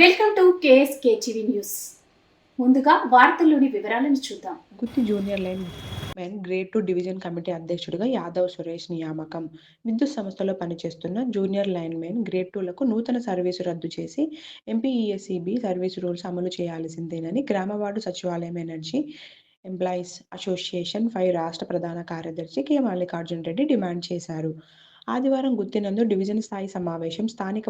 Welcome to KSK TV news. ముందుగా వార్తల్లోని వివరాలను చూద్దాం. Gutti junior line. Men grade two division committee అధ్యక్షుడిగా యాదవ్ సురేష్ నియామకం. విద్యుత్ సంస్థలో పనిచేస్తున్న జూనియర్ లైన్ మెన్ గ్రేడ్ టూలకు నూతన సర్వీసు రద్దు చేసి ఎంపీఈఎస్ఈబి సర్వీసు రూల్స్ అమలు చేయాల్సిందేనని గ్రామవార్డు సచివాలయం ఎనర్జీ ఎంప్లాయీస్ అసోసియేషన్ ఫైవ్ రాష్ట్ర ప్రధాన కార్యదర్శి కె. మల్లికార్జున్ రెడ్డి డిమాండ్ చేశారు. ఆదివారం గుత్తినందు డివిజన్ స్థాయి సమావేశం స్థానిక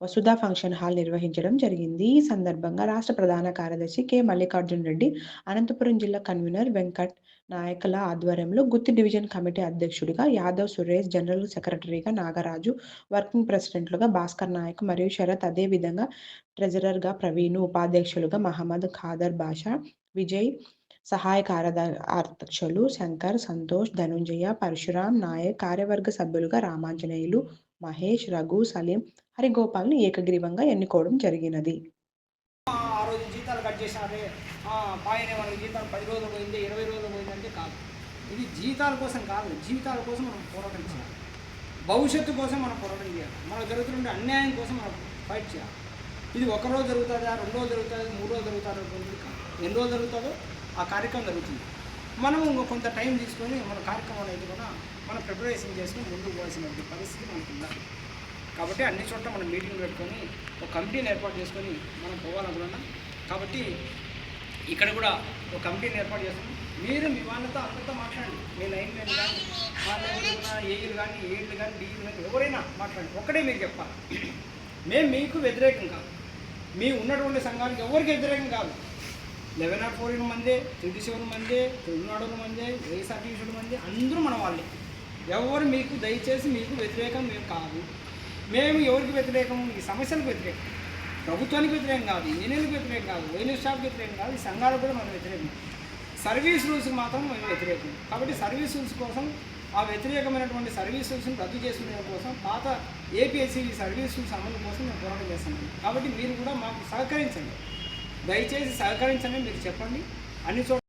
వసుధా ఫంక్షన్ హాల్ నిర్వహించడం జరిగింది. ఈ సందర్భంగా రాష్ట్ర ప్రధాన కార్యదర్శి కె. మల్లికార్జున్ రెడ్డి అనంతపురం జిల్లా కన్వీనర్ వెంకట్ నాయకుల ఆధ్వర్యంలో గుత్తి డివిజన్ కమిటీ అధ్యక్షుడిగా యాదవ్ సురేష్ జనరల్ సెక్రటరీగా నాగరాజు వర్కింగ్ ప్రెసిడెంట్లుగా భాస్కర్ నాయక్ మరియు శరత్ అదేవిధంగా ట్రెజరర్గా ప్రవీణ్ ఉపాధ్యక్షులుగా మహమ్మద్ ఖాదర్ బాషా విజయ్ సహాయ కార్యదర్శులు శంకర్ సంతోష్ ధనుంజయ పరశురాం నాయక్ కార్యవర్గ సభ్యులుగా రామాంజనేయులు మహేష్ రఘు సలీం హరిగోపాల్ని ఏకగ్రీవంగా ఎన్నుకోవడం జరిగినది. ఆ రోజు జీతాలు కట్ చేశారే. పాయన మనకి జీతాలు పది రోజులు పోయింది ఇరవై రోజులు పోయిందంటే కాదు. ఇది జీతాల కోసం కాదు జీవితాల కోసం మనం పోరాటం చేయాలి. భవిష్యత్తు కోసం మనం పోరాటం చేయాలి. మనకు జరుగుతున్న అన్యాయం కోసం మనం ఫైట్ చేయాలి. ఇది ఒక రోజు జరుగుతుందా రెండు రోజు జరుగుతుంది మూడు రోజు జరుగుతుందా ఎన్ని రోజులు జరుగుతుందో ఆ కార్యక్రమం జరుగుతుంది. మనం ఇంకో కొంత టైం తీసుకొని మన కార్యక్రమం అనేది కూడా మనం ప్రిపరేషన్ చేసుకుని ముందుకు పోవాల్సిన పరిస్థితి మనకు ఉండాలి కాబట్టి అన్ని చోట్ల మనం మీటింగ్ పెట్టుకొని ఒక కమిటీని ఏర్పాటు చేసుకొని మనం పోవాలనుకున్నాం కాబట్టి ఇక్కడ కూడా ఒక కమిటీని ఏర్పాటు చేసుకుని మీరు మీ వాళ్ళతో అందరితో మాట్లాడండి. మీ లైన్ మెన్ కానీ వాళ్ళ ఏఈలు కానీ ఏళ్ళు కానీ డీఈలు కానీ ఎవరైనా మాట్లాడండి. ఒక్కటే మీరు చెప్పాలి. మేము మీకు వ్యతిరేకం కాదు. మీ ఉన్నటువంటి సంఘానికి ఎవరికి వ్యతిరేకం కాదు. లెవెన్ నాట్ ఫోర్ మందే త్రీ సెవెన్ మందే తమిళనాడు మందే వైఎస్ఆర్టీసీ మందే అందరూ మన వాళ్ళే. ఎవరు మీకు దయచేసి మీకు వ్యతిరేకం మేము కాదు. మేము ఎవరికి వ్యతిరేకం? ఈ సమస్యలకు వ్యతిరేకం. ప్రభుత్వానికి వ్యతిరేకం కాదు ఇంజనీర్లకు వ్యతిరేకం కాదు వైద్య షాప్కి వ్యతిరేకం కాదు ఈ సంఘాలకు కూడా మనం వ్యతిరేకం. సర్వీస్ రూల్స్కి మాత్రం మేము వ్యతిరేకం. కాబట్టి సర్వీస్ రూల్స్ కోసం ఆ వ్యతిరేకమైనటువంటి సర్వీస్ రూల్స్ని రద్దు చేసుకునే కోసం పాత ఏపీఎస్సీ సర్వీస్ రూల్స్ అమలు కోసం మేము పోరాటం చేస్తున్నాం. కాబట్టి మీరు కూడా మాకు సహకరించండి. దయచేసి సహకరించండి మీరు చెప్పండి. అన్ని చోట్ల